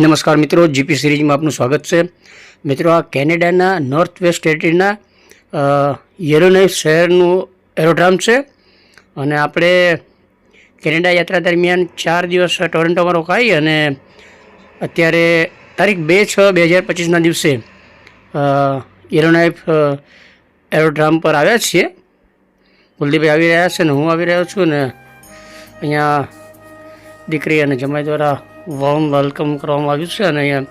નમસ્કાર મિત્રો જીપી સિરીઝમાં આપનું સ્વાગત છે. મિત્રો, આ કેનેડાના નોર્થ વેસ્ટ ટેરેટરીના યેરોનાઇફ શહેરનું એરોડ્રામ છે અને આપણે કેનેડા યાત્રા દરમિયાન ચાર દિવસ ટોરેન્ટોમાં રોકાઈ અને અત્યારે તારીખ બે છ બે હજાર પચીસના દિવસે એરોનાઇફ એરોડ્રામ પર આવ્યા છીએ. કુલદીપભાઈ આવી રહ્યા છે ને હું આવી રહ્યો છું ને અહીંયા દીકરી અને જમાઈ દ્વારા વોર્મ વેલકમ કરવામાં આવ્યું છે અને અહીંયા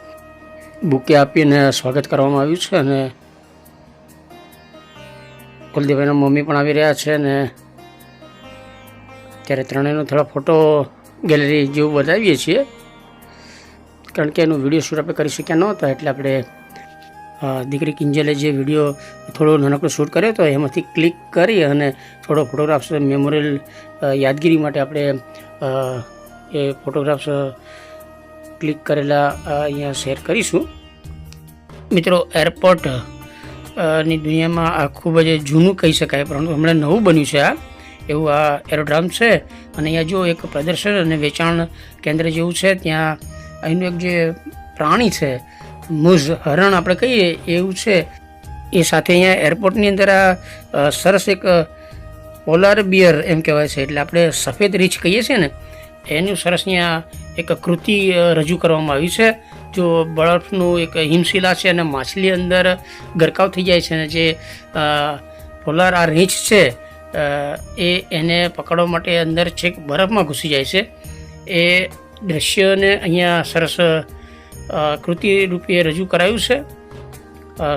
બુકે આપીને સ્વાગત કરવામાં આવ્યું છે અને કુલદીપભાઈના મમ્મી પણ આવી રહ્યા છે અને ત્યારે ત્રણેયનો થોડા ફોટો ગેલેરી જેવું બતાવીએ છીએ. કારણ કે એનું વીડિયો શૂટ આપણે કરી શક્યા નહોતા એટલે આપણે દીકરી કિંજલે જે વીડિયો થોડો નાનકડો શૂટ કર્યો હતો એમાંથી ક્લિક કરી અને થોડો ફોટોગ્રાફ્સ મેમોરિયલ યાદગીરી માટે આપણે એ ફોટોગ્રાફ્સ ક્લિક કરેલા અહીંયા શેર કરીશું. મિત્રો એરપોર્ટની દુનિયામાં આ ખૂબ જ જૂનું કહી શકાય, પરંતુ હમણાં નવું બન્યું છે આ. એવું આ એરોડ્રામ છે. અને અહીંયા જો એક પ્રદર્શન અને વેચાણ કેન્દ્ર જેવું છે, ત્યાં અહીંનું એક જે પ્રાણી છે મુઝ હરણ આપણે કહીએ, એવું છે. એ સાથે અહીંયા એરપોર્ટની અંદર આ સરસ એક પોલાર બિયર એમ કહેવાય છે. એટલે આપણે સફેદ રીછ કહીએ છીએ ને, એનું સરસ અહીંયા એક કૃતિ રજૂ કરવામાં આવી છે. જો બરફનું એક હિમશિલા છે અને માછલી અંદર ગરકાવ થઈ જાય છે અને જે પોલાર આ રીંછ છે એ એને પકડવા માટે અંદર છેક બરફમાં ઘૂસી જાય છે. એ દ્રશ્યને અહીંયા સરસ કૃતિ રૂપે રજૂ કરાયું છે.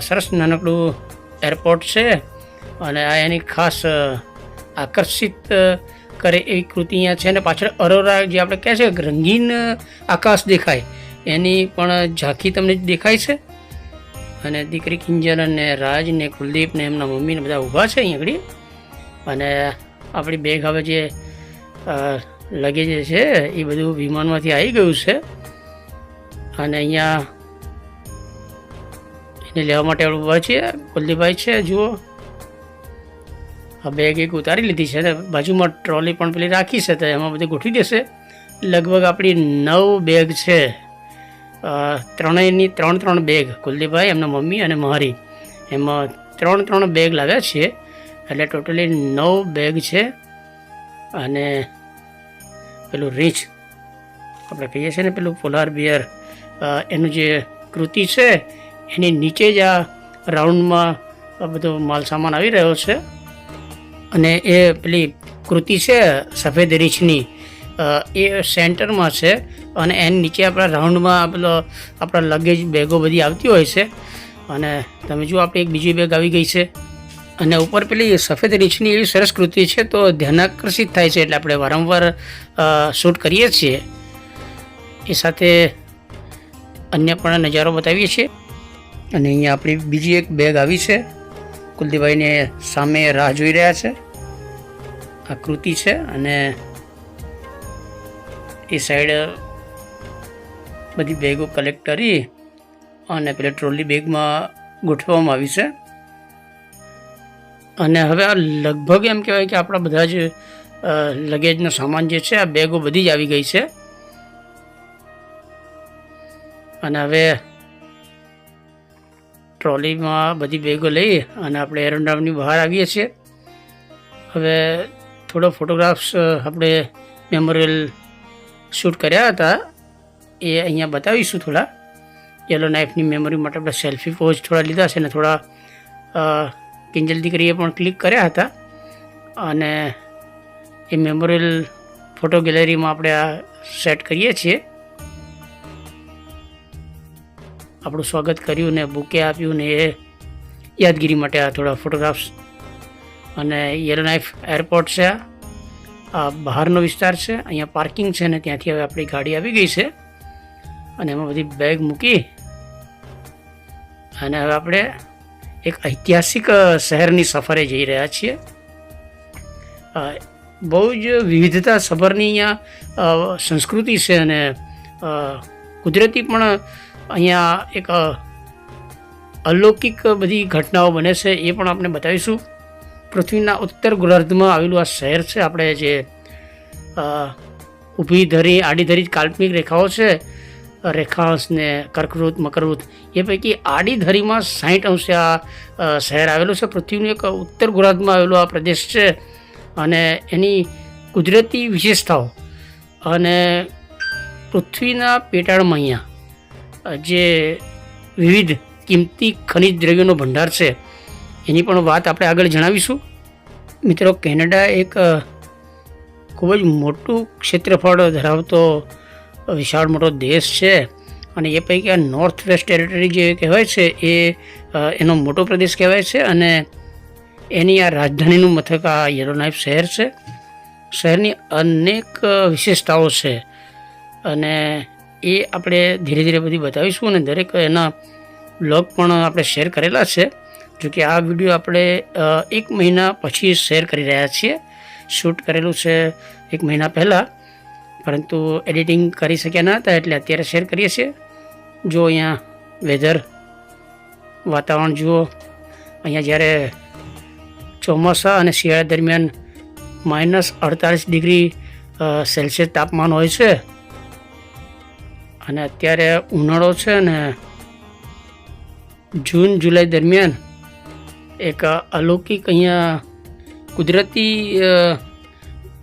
સરસ નાનકડું એરપોર્ટ છે અને આ એની ખાસ આકર્ષિત કરે એવી કૃતિ અહીંયા છે અને પાછળ અરોરા જે આપણે કહે છે રંગીન આકાશ દેખાય, એની પણ ઝાંખી તમને દેખાય છે? અને દીકરી કિંજલ અને રાજ ને કુલદીપ ને એમના મમ્મીને બધા ઊભા છે અહીં આગળ. અને આપણી બેગ હવે જે લગેજ છે એ બધું વિમાનમાંથી આવી ગયું છે. અને અહીંયા એને લેવા માટે ઊભા છે કુલદીપભાઈ છે, જુઓ. બેગ એક ઉતારી લીધી છે. બાજુમાં ટ્રોલી પણ પેલી રાખી છે તો એમાં બધી ગોઠવી દેશે. લગભગ આપણી નવ બેગ છે. ત્રણેયની ત્રણ ત્રણ બેગ. કુલદીપભાઈ, એમના મમ્મી અને મારી. એમાં ત્રણ ત્રણ બેગ લાવ્યા છીએ. એટલે ટોટલી નવ બેગ છે. અને પેલું રીચ આપણે કહીએ છીએ ને પેલું પોલાર બિયર. એનું જે કૃતિ છે, એની નીચે જ આ રાઉન્ડમાં બધો માલ સામાન આવી રહ્યો છે. અને એ પેલી કૃતિ છે, સફેદ રીછની એ સેન્ટરમાં છે અને એની નીચે આપણા રાઉન્ડમાં પેલો આપણા લગેજ બેગો બધી આવતી હોય છે. અને તમે જુઓ, આપણે એક બીજી બેગ આવી ગઈ છે. અને ઉપર પેલી સફેદ રીંછની એવી સરસ કૃતિ છે, તો ધ્યાન આકર્ષિત થાય છે એટલે આપણે વારંવાર શૂટ કરીએ છીએ. એ સાથે અન્ય પણ નજારો બતાવીએ છીએ. અને અહીંયા આપણી બીજી એક બેગ આવી છે. કુલદીપભાઈને સામે રાહ જોઈ રહ્યા છે. આ કૃતિ છે અને એ સાઈડ બધી બેગો કલેક્ટ કરી અને પેલા ટ્રોલી બેગમાં ગોઠવવામાં આવી છે. અને હવે આ લગભગ એમ કહેવાય કે આપણા બધા જ લગેજનો સામાન જે છે, આ બેગો બધી જ આવી ગઈ છે. અને હવે ટ્રોલીમાં બધી બેગો લઈ અને આપણે એરોડ્રામની બહાર આવીએ છીએ. હવે થોડો ફોટોગ્રાફ્સ આપણે મેમોરિયલ શૂટ કર્યા હતા. એ અહીંયા બતાવીશું થોડા. યલો નાઇફની મેમરી માટે આપણે સેલ્ફી પોઝ થોડા લીધા છે ને થોડા કિંજલ દીકરીએ પણ ક્લિક કર્યા હતા. અને એ મેમોરિયલ ફોટો ગેલેરીમાં આપણે આ સેટ કરીએ છીએ. આપણું સ્વાગત કર્યું ને બુકે આપ્યું ને એ યાદગીરી માટે આ થોડા ફોટોગ્રાફ્સ અને યેલો નાઇફ એરપોર્ટ છે આ. બહારનો વિસ્તાર છે. અહીંયા પાર્કિંગ છે ને ત્યાંથી હવે આપણી ગાડી આવી ગઈ છે. અને એમાં બધી બેગ મૂકી. અને હવે આપણે એક ઐતિહાસિક શહેરની સફરે જઈ રહ્યા છીએ. બહુ જ વિવિધતા સભરની અહીંયા સંસ્કૃતિ છે અને કુદરતી પણ અહીંયા એક અલૌકિક બધી ઘટનાઓ બને છે એ પણ આપણે બતાવીશું. પૃથ્વીના ઉત્તર ગોળાર્ધમાં આવેલું આ શહેર છે. આપણે જે ઊભી ધરી, આડી ધરી કાલ્પનિક રેખાઓ છે, રેખાંશ ને કર્કવૃત, મકરવૃત, એ પૈકી આડી ધરીમાં સાઠ અંશે આ શહેર આવેલું છે. પૃથ્વીનું એક ઉત્તર ગોળાર્ધમાં આવેલો આ પ્રદેશ છે અને એની કુદરતી વિશેષતાઓ અને પૃથ્વીના પેટાળમાં અહીંયા જે વિવિધ કિંમતી ખનિજ દ્રવ્યોનો ભંડાર છે. એની પણ વાત આપણે આગળ જણાવીશું. મિત્રો, કેનેડા એક ખૂબ જ મોટું ક્ષેત્રફળ ધરાવતો વિશાળ મોટો દેશ છે અને એ પૈકી આ નોર્થ વેસ્ટ ટેરેટરી જે કહેવાય છે એ એનો મોટો પ્રદેશ કહેવાય છે અને એની આ રાજધાનીનું મથક આ યલોનાઇફ શહેર છે. શહેરની અનેક વિશેષતાઓ છે અને એ આપણે ધીરે ધીરે બધી બતાવીશું અને દરેક એના બ્લોગ પણ આપણે શેર કરેલા છે. જો કે આ વીડિયો આપણે એક મહિના પછી શેર કરી રહ્યા છીએ. શૂટ કરેલું છે એક મહિના પહેલાં, પરંતુ એડિટિંગ કરી શક્યા ન હતા એટલે અત્યારે શેર કરીએ છીએ. જો અહીંયા વેધર વાતાવરણ જુઓ, અહીંયા જ્યારે ચોમાસા અને શિયાળા દરમિયાન માઇનસ અડતાલીસ ડિગ્રી સેલ્સિયસ તાપમાન હોય છે, અને અત્યારે ઉનાળો છે ને જૂન જુલાઈ દરમિયાન એક અલૌકિક અહીંયા કુદરતી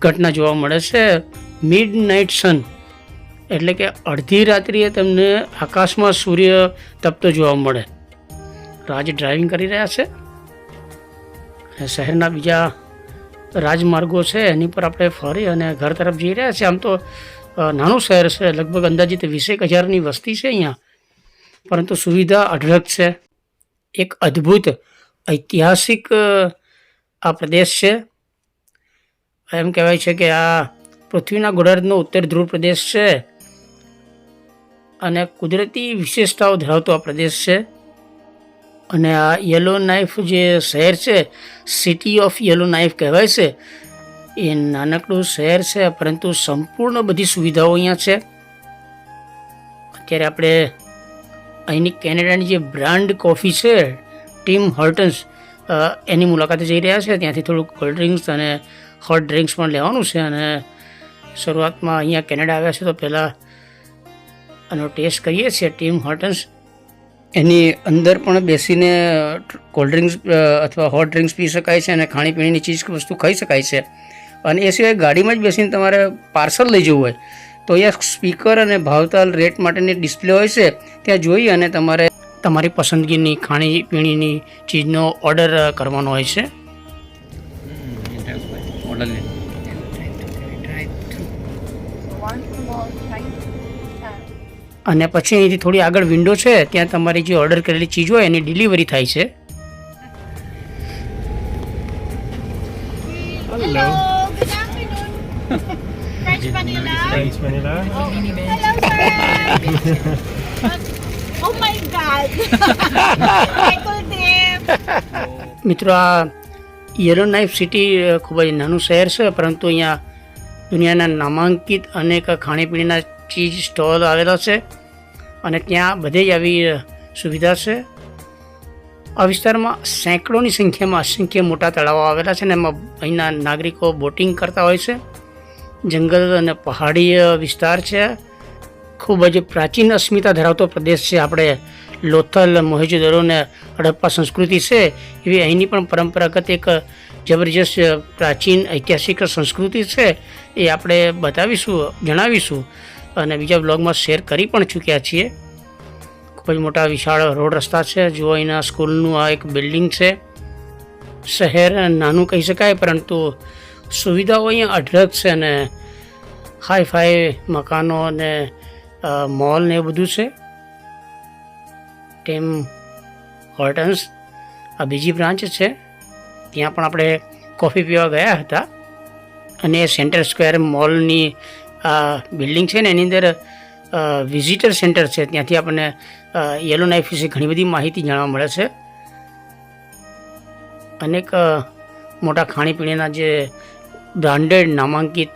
ઘટના જોવા મળે છે. મિડ નાઇટ સન એટલે કે અડધી રાત્રિએ તમને આકાશમાં સૂર્ય તપતો જોવા મળે. રાજ ડ્રાઇવિંગ કરી રહ્યા છે. શહેરના બીજા રાજમાર્ગો છે, એની પર આપણે ફરી અને ઘર તરફ જઈ રહ્યા છીએ. આમ તો નાનું શહેર છે, લગભગ અંદાજિત વીસેક હજારની વસ્તી છે અહીંયા. પરંતુ સુવિધા અઢળક છે. એક અદ્ભુત ઐતિહાસિક આ પ્રદેશ છે. એમ કહેવાય છે કે આ પૃથ્વીના ગોળાર્ધનો ઉત્તર ધ્રુવ પ્રદેશ છે અને કુદરતી વિશેષતાઓ ધરાવતો આ પ્રદેશ છે. અને આ યલો નાઇફ જે શહેર છે, સિટી ઓફ યલો નાઇફ કહેવાય છે, એ નાનકડું શહેર છે, પરંતુ સંપૂર્ણ બધી સુવિધાઓ અહીંયા છે. અત્યારે આપણે અહીંની કેનેડાની જે બ્રાન્ડ કોફી છે ટીમ હોર્ટન્સ એની મુલાકાતે જઈ રહ્યા છે. ત્યાંથી થોડુંક કોલ્ડ ડ્રિંક્સ અને હોટ ડ્રિંક્સ પણ લેવાનું છે અને શરૂઆતમાં અહીંયા કેનેડા આવ્યા છે તો પહેલાં આનો ટેસ્ટ કરીએ છીએ ટીમ હોર્ટન્સ. એની અંદર પણ બેસીને કોલ્ડ ડ્રિંક્સ અથવા હોટ ડ્રિંક્સ પી શકાય છે અને ખાણીપીણીની ચીજ વસ્તુ ખાઈ શકાય છે. અને એ સિવાય ગાડીમાં જ બેસીને તમારે પાર્સલ લઈ જવું હોય. તો અહીંયા સ્પીકર અને ભાવતાલ રેટ માટેની ડિસ્પ્લે હોય છે. ત્યાં જોઈ અને તમારે તમારી પસંદગીની ખાણીપીણીની ચીજનો ઓર્ડર કરવાનો હોય છે. અને પછી અહીંથી થોડી આગળ વિન્ડો છે ત્યાં તમારી જે ઓર્ડર કરેલી ચીજ હોય એની ડિલિવરી થાય છે. French vanilla. French vanilla. Oh, hello, sir. મિત્રો, આ યલો નાઇફ સિટી ખૂબ જ નાનું શહેર છે, પરંતુ અહીંયા દુનિયાના નામાંકિત અનેક ખાણીપીણીના ચીજ સ્ટોલ આવેલા છે અને ત્યાં બધે જ આવી સુવિધા છે. આ વિસ્તારમાં સેંકડોની સંખ્યામાં અસંખ્ય મોટા તળાવો આવેલા છે અને એમાં અહીંના નાગરિકો બોટિંગ કરતા હોય છે. જંગલ અને પહાડી વિસ્તાર છે. ખૂબ જ પ્રાચીન અસ્મિતા ધરાવતો પ્રદેશ છે આપણે લોથલ મોહેજોદરોને હડપ્પા સંસ્કૃતિ છે, એવી અહીંની પણ પરંપરાગત એક જબરજસ્ત પ્રાચીન ઐતિહાસિક સંસ્કૃતિ છે, એ આપણે બતાવીશું, જણાવીશું અને બીજા બ્લોગમાં શેર કરી પણ ચૂક્યા છીએ. ખૂબ જ મોટા વિશાળ રોડ રસ્તા છે, જુઓ અહીંના સ્કૂલનું આ એક બિલ્ડિંગ છે. શહેર નાનું કહી શકાય, પરંતુ સુવિધાઓ અહીંયા અઢળક છે અને હાઈ ફાઈ મકાનો અને મોલ ને એ બધું છે. ટેમ હોર્ટન્સ આ બીજી બ્રાન્ચ છે. ત્યાં પણ આપણે કોફી પીવા ગયા હતા. અને સેન્ટર સ્ક્વેર મોલની આ બિલ્ડિંગ છે ને, એની અંદર વિઝિટર સેન્ટર છે. ત્યાંથી આપણને યલો નાઇફ વિશે ઘણી બધી માહિતી જાણવા મળે છે. અનેક મોટા ખાણીપીણીના જે બ્રાન્ડેડ નામાંકિત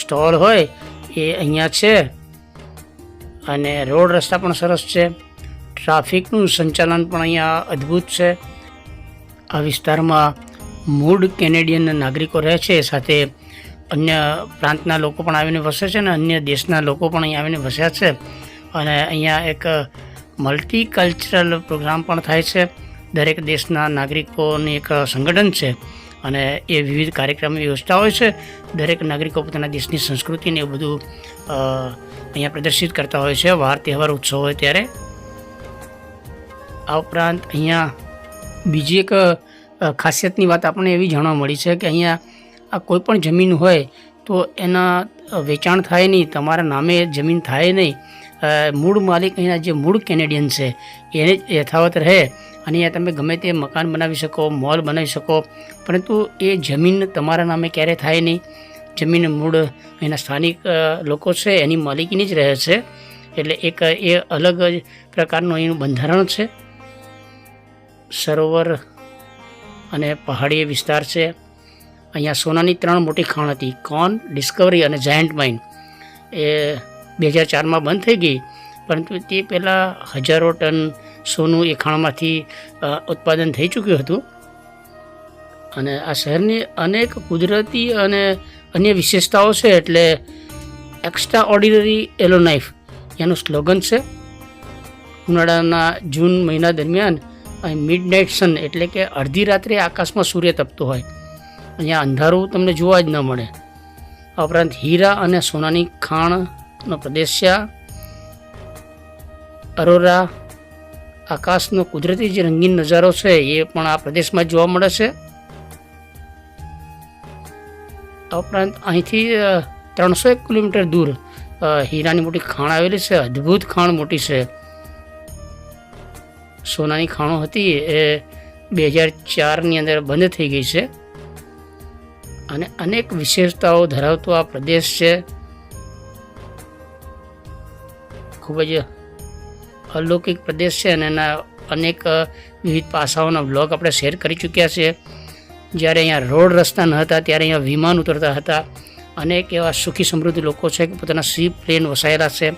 સ્ટોલ હોય એ અહીંયા છે. અને રોડ રસ્તા પણ સરસ છે. ટ્રાફિકનું સંચાલન પણ અહીંયા અદ્ભુત છે. આ વિસ્તારમાં મૂળ કેનેડિયન નાગરિકો રહે છે, સાથે અન્ય પ્રાંતના લોકો પણ આવીને વસે છે અને અન્ય દેશના લોકો પણ અહીંયા આવીને વસ્યા છે. અને અહીંયા એક મલ્ટીકલ્ચરલ પ્રોગ્રામ પણ થાય છે. દરેક દેશના નાગરિકોની એક સંગઠન છે અને એ વિવિધ કાર્યક્રમ યોજતા હોય છે. દરેક નાગરિકો પોતાના દેશની સંસ્કૃતિને એવું બધું અહીંયા પ્રદર્શિત કરતા હોય છે. વાર તહેવાર ઉત્સવ હોય ત્યારે. આ ઉપરાંત અહીંયા બીજી એક ખાસિયતની વાત આપણને એવી જાણવા મળી છે કે અહીંયા આ કોઈ પણ જમીન હોય તો એના વેચાણ થાય નહીં, તમારા નામે જમીન થાય નહીં. મૂળ માલિક અહીંના જે મૂળ કેનેડિયન છે, એને જ યથાવત રહે અને અહીંયા તમે ગમે તે મકાન બનાવી શકો, મોલ બનાવી શકો, પરંતુ એ જમીન તમારા નામે ક્યારે થાય નહીં? જમીન મૂળ એના સ્થાનિક લોકો છે, એની માલિકીની જ રહે છે. એટલે એક, એ અલગ જ પ્રકારનું અહીંનું બંધારણ છે. સરોવર અને પહાડી વિસ્તાર છે. અહીંયા સોનાની ત્રણ મોટી ખાણ હતી. કોન, ડિસ્કવરી અને જાયન્ટ માઇન. એ બે હજાર ચારમાં બંધ થઈ ગઈ. પરંતુ તે પહેલાં હજારો ટન સોનું એ ખાણમાંથી ઉત્પાદન થઈ ચૂક્યું હતું. અને આ શહેરની અનેક કુદરતી અને અન્ય વિશેષતાઓ છે એટલે એક્સ્ટ્રા ઓર્ડિનરી એલો નાઇફ એનું સ્લોગન છે. ઉનાળાના જૂન મહિના દરમિયાન મિડ નાઇટ સન એટલે કે અડધી રાત્રે આકાશમાં સૂર્ય તપતો હોય. અહીંયા અંધારું તમને જોવા જ ન મળે. આ ઉપરાંત હીરા અને સોનાની ખાણનો પ્રદેશ છે. અરોરા આકાશનો કુદરતી જે રંગીન નજારો છે એ પણ આ પ્રદેશમાં જોવા મળે છે. આ ઉપરાંત અહીંથી ત્રણસો એક કિલોમીટર દૂર હીરાની મોટી ખાણ આવેલી છે. અદ્ભુત ખાણ મોટી છે. સોનાની ખાણો હતી, એ બે હજાર ચારની અંદર બંધ થઈ ગઈ છે. અને અનેક વિશેષતાઓ ધરાવતો આ પ્રદેશ છે. ખૂબ જ અલૌકિક પ્રદેશ છે અને એના અનેક વિવિધ પાસાઓના બ્લોગ આપણે શેર કરી ચૂક્યા છે. જ્યારે અહીંયા રોડ રસ્તા ન હતા, ત્યારે અહીંયા વિમાન ઉતરતા હતા. અનેક એવા સુખી સમૃદ્ધ લોકો છે કે પોતાના સી પ્લેન વસાયેલા છે.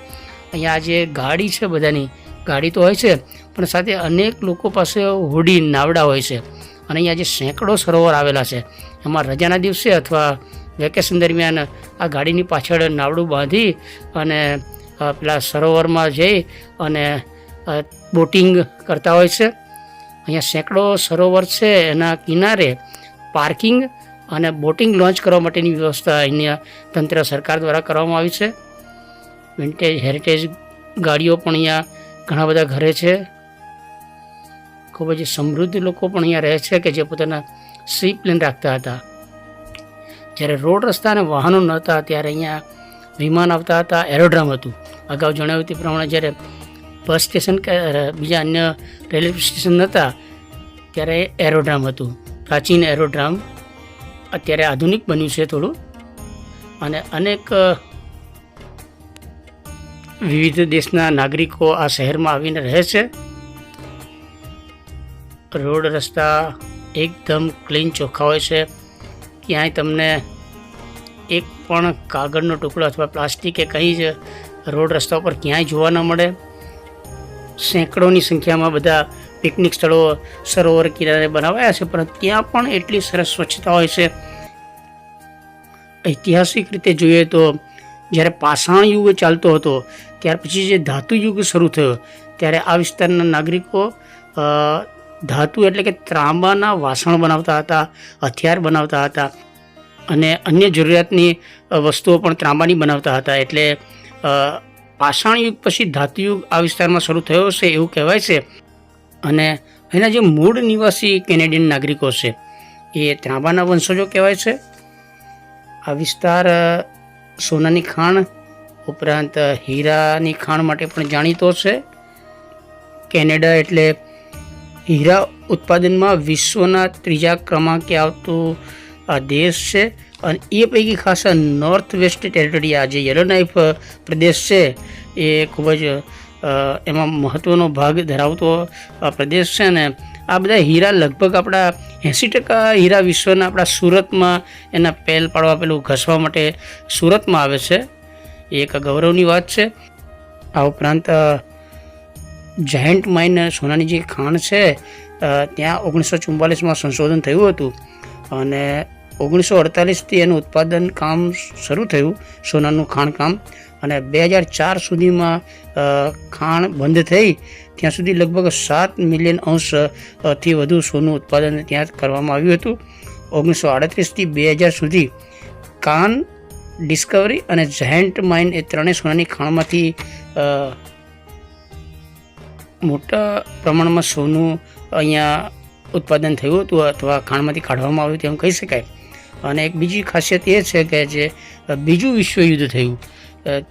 અહીંયા જે ગાડી છે બધાની, ગાડી તો હોય છે પણ સાથે અનેક લોકો પાસે હોડી નાવડા હોય છે. અને અહીંયા જે સેંકડો સરોવર આવેલા છે, એમાં રજાના દિવસે અથવા વેકેશન દરમિયાન આ ગાડીની પાછળ નાવડું બાંધી અને પેલા સરોવરમાં જઈ અને બોટિંગ કરતા હોય છે. અહીંયા સેંકડો સરોવર છે, એના કિનારે પાર્કિંગ અને બોટિંગ લોન્ચ કરવા માટેની વ્યવસ્થા અહીંયા તંત્ર સરકાર દ્વારા કરવામાં આવી છે. વિન્ટેજ હેરિટેજ ગાડીઓ પણ અહીંયા ઘણા બધા ઘરે છે. ખૂબ જ સમૃદ્ધ લોકો પણ અહીંયા રહે છે કે જે પોતાના સી પ્લેન રાખતા હતા. જ્યારે રોડ રસ્તા અને વાહનો નહોતા, ત્યારે અહીંયા વિમાન આવતા હતા, એરોડ્રામ હતું. અગાઉ જણાવ્યું તે પ્રમાણે જ્યારે બસ સ્ટેશન કે બીજા અન્ય રેલવે સ્ટેશન નહોતા, ત્યારે એરોડ્રામ હતું. પ્રાચીન એરોડ્રામ અત્યારે આધુનિક બન્યું છે થોડું. અને અનેક વિવિધ દેશના નાગરિકો આ શહેરમાં આવીને રહે છે. રોડ રસ્તા એકદમ ક્લીન ચોખ્ખા હોય છે. ક્યાંય તમને એક પણ કાગળનો ટુકડો અથવા પ્લાસ્ટિક કે કંઈ જ રોડ રસ્તા ઉપર ક્યાંય જોવા ન મળે. સેંકડોની સંખ્યામાં બધા પિકનિક સ્થળો, સરોવર કિનારે બનાવાયા છે, પરંતુ ત્યાં પણ એટલી સરસ સ્વચ્છતા હોય છે. ઐતિહાસિક રીતે જોઈએ તો જ્યારે પાષાણ યુગ ચાલતો હતો, ત્યાર પછી જે ધાતુ યુગ શરૂ થયો, ત્યારે આ વિસ્તારના નાગરિકો ધાતુ એટલે કે ત્રાંબાના વાસણ બનાવતા હતા, હથિયાર બનાવતા હતા અને અન્ય જરૂરિયાતની વસ્તુઓ પણ ત્રાંબાની બનાવતા હતા. એટલે પાષાણયુગ પાષાણ યુગ પછી ધાતુ યુગ આ વિસ્તારમાં શરૂ થયો છે એવું કહેવાય છે. અને એના જે મૂળ નિવાસી કેનેડિયન નાગરિકો છે, એ ત્રાંબાના વંશજો કહેવાય છે. આ વિસ્તાર સોનાની ખાણ ઉપરાંત હીરાની ખાણ માટે પણ જાણીતો છે. કેનેડા એટલે હીરા ઉત્પાદનમાં વિશ્વના ત્રીજા ક્રમાંકે આવતું આ દેશ છે અને એ પૈકી ખાસ નોર્થ વેસ્ટ ટેરિટરી આ જે યલો નાઇફ પ્રદેશ છે, એ ખૂબ જ એમાં મહત્ત્વનો ભાગ ધરાવતો પ્રદેશ છે ને આ બધા હીરા લગભગ આપણા એંસી ટકા હીરા વિશ્વના આપણા સુરતમાં એના પેલ પાડવા પેલું ઘસવા માટે સુરતમાં આવે છે. એ એક ગૌરવની વાત છે. આ ઉપરાંત જાયન્ટ માઇન સોનાની જે ખાણ છે ત્યાં ઓગણીસો ચુમ્માલીસમાં સંશોધન થયું હતું. અને ઓગણીસો અડતાલીસથી એનું ઉત્પાદન કામ શરૂ થયું, સોનાનું ખાણકામ અને બે હજાર ચાર સુધીમાં ખાણ બંધ થઈ, ત્યાં સુધી લગભગ સાત મિલિયન અંશથી વધુ સોનું ઉત્પાદન ત્યાં કરવામાં આવ્યું હતું. ઓગણીસો આડત્રીસથી બે હજાર સુધી કાન, ડિસ્કવરી અને જાયન્ટ માઇન એ ત્રણેય સોનાની ખાણમાંથી મોટા પ્રમાણમાં સોનું અહીંયા ઉત્પાદન થયું હતું અથવા ખાણમાંથી કાઢવામાં આવ્યું તેમ કહી શકાય. અને એક બીજી ખાસિયત એ છે કે જે બીજું વિશ્વયુદ્ધ થયું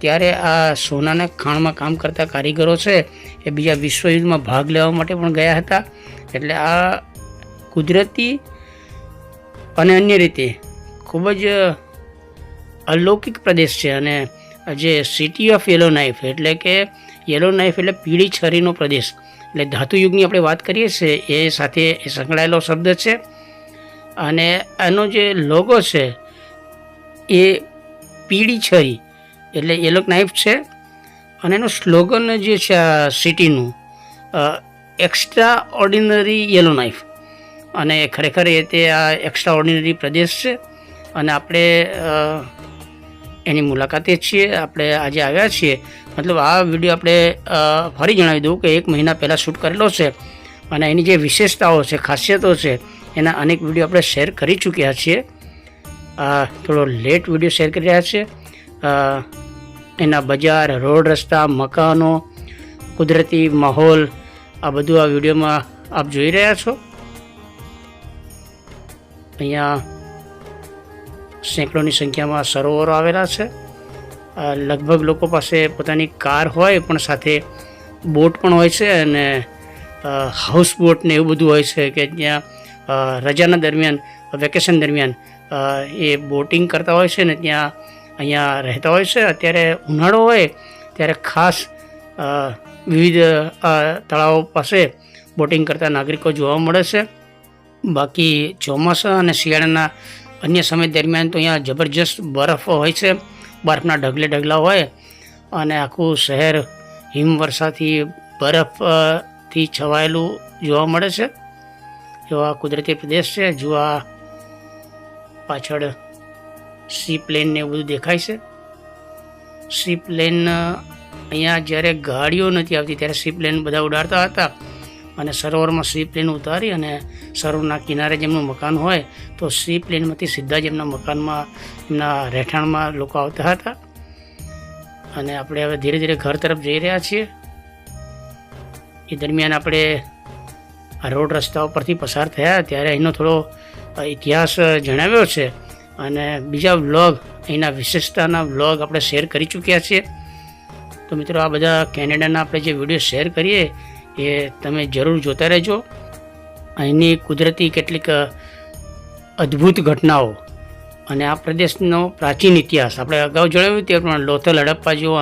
ત્યારે આ સોનાના ખાણમાં કામ કરતા કારીગરો છે એ બીજા વિશ્વયુદ્ધમાં ભાગ લેવા માટે પણ ગયા હતા. એટલે આ કુદરતી અને અન્ય રીતે ખૂબ જ અલૌકિક પ્રદેશ છે અને જે સિટી ઓફ યેલો નાઇફ એટલે કે યેલો નાઇફ એટલે પીળી છરીનો પ્રદેશ. એટલે ધાતુયુગની આપણે વાત કરીએ છીએ, એ સાથે સંકળાયેલો શબ્દ છે. અને એનો જે લોગો છે, એ પીળી છરી, એટલે યેલો નાઇફ છે. અને એનું સ્લોગન જે છે આ સિટીનું એક્સ્ટ્રા ઓર્ડિનરી યેલો નાઇફ અને ખરેખર એ તે આ એક્સ્ટ્રા ઓર્ડિનરી પ્રદેશ છે. અને આપણે એની મુલાકાતે છીએ. આપણે આજે આવ્યા છીએ. મતલબ આ વીડિયો આપણે ફરી જણાવી દઉં કે એક મહિના પહેલાં શૂટ કરેલો છે અને એની જે વિશેષતાઓ છે, ખાસિયતો છે, એના અનેક વીડિયો આપણે શેર કરી ચૂક્યા છીએ. થોડો લેટ વીડિયો શેર કરી રહ્યા છીએ. એના બજાર, રોડ રસ્તા, મકાનો, કુદરતી માહોલ, આ બધું આ વિડીયોમાં આપ જોઈ રહ્યા છો. અહીંયા સેંકડોની સંખ્યામાં સરોવરો આવેલા છે. લગભગ લોકો પાસે પોતાની કાર હોય પણ સાથે બોટ પણ હોય છે અને હાઉસ બોટ ને એવું બધું હોય છે કે જ્યાં રજાના દરમિયાન વેકેશન દરમિયાન એ બોટિંગ કરતા હોય છે ને ત્યાં અહીંયા રહેતા હોય છે. અત્યારે ઉનાળો હોય ત્યારે ખાસ વિવિધ તળાવો પાસે બોટિંગ કરતા નાગરિકો જોવા મળે છે. બાકી ચોમાસા અને શિયાળાના અન્ય સમય દરમિયાન તો અહીંયા જબરજસ્ત બરફ હોય છે. બરફના ઢગલે ઢગલા હોય અને આખું શહેર હિમવર્ષાથી બરફથી છવાયેલું જોવા મળે છે. એવો આ કુદરતી પ્રદેશ છે. જો આ પાછળ સી પ્લેન ને બધું દેખાય છે. સી પ્લેન અહીંયા જ્યારે ગાડીઓ નથી આવતી ત્યારે સી પ્લેન બધા ઉડાડતા હતા. અને સરોવરમાં સી પ્લેન ઉતારી અને સરોવરના કિનારે જેમનું મકાન હોય, તો સી પ્લેનમાંથી સીધા જ એમના મકાનમાં, એમના રહેઠાણમાં લોકો આવતા હતા. અને આપણે હવે ધીરે ધીરે ઘર તરફ જઈ રહ્યા છીએ. એ દરમિયાન આપણે રોડ રસ્તાઓ પરથી પસાર થયા, ત્યારે અહીંનો થોડો ઇતિહાસ જણાવ્યો છે. અને બીજા વ્લોગ, અહીંના વિશેષતાના વ્લોગ આપણે શેર કરી ચૂક્યા છીએ. તો મિત્રો, આ બધા કેનેડાના આપણે જે વીડિયો શેર કરીએ એ તમે જરૂર જોતા રહેજો. અહીંની કુદરતી કેટલીક અદ્ભુત ઘટનાઓ અને આ પ્રદેશનો પ્રાચીન ઇતિહાસ. આપણે અગાઉ જણાવ્યું તે પણ લોથલ, હડપ્પા જેવો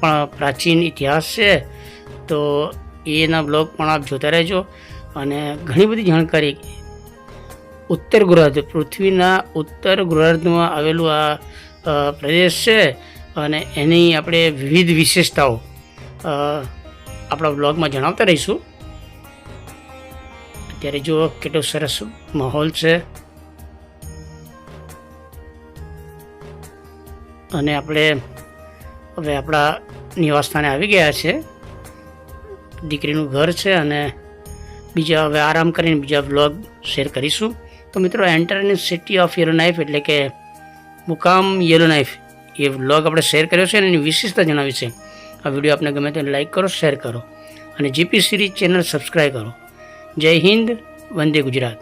પણ પ્રાચીન ઇતિહાસ છે. તો એના બ્લોગ પણ આપ જોતા રહેજો. અને ઘણી બધી જાણકારી. ઉત્તર ગોળાર્ધ પૃથ્વીના ઉત્તર ગોળાર્ધમાં આવેલું આ પ્રદેશ છે. અને એની આપણે વિવિધ વિશેષતાઓ. આપણા બ્લોગમાં જણાવતા રહીશું. અત્યારે જુઓ કેટલો સરસ માહોલ છે. અને આપણે હવે આપણા નિવાસસ્થાને આવી ગયા છે. દીકરીનું ઘર છે અને બીજા હવે આરામ કરીને બીજા વ્લોગ શેર કરીશું. તો મિત્રો enter in city of Yellowknife એટલે કે મુકામ યલો નાઇફ એ વ્લોગ આપણે શેર કર્યો છે અને એની વિશેષતા જણાવી છે. આ વીડિયો આપને ગમે તેને લાઈક કરો, શેર કરો અને જીપી સિરીઝ ચેનલ સબસ્ક્રાઈબ કરો. જય હિન્દ, વંદે ગુજરાત.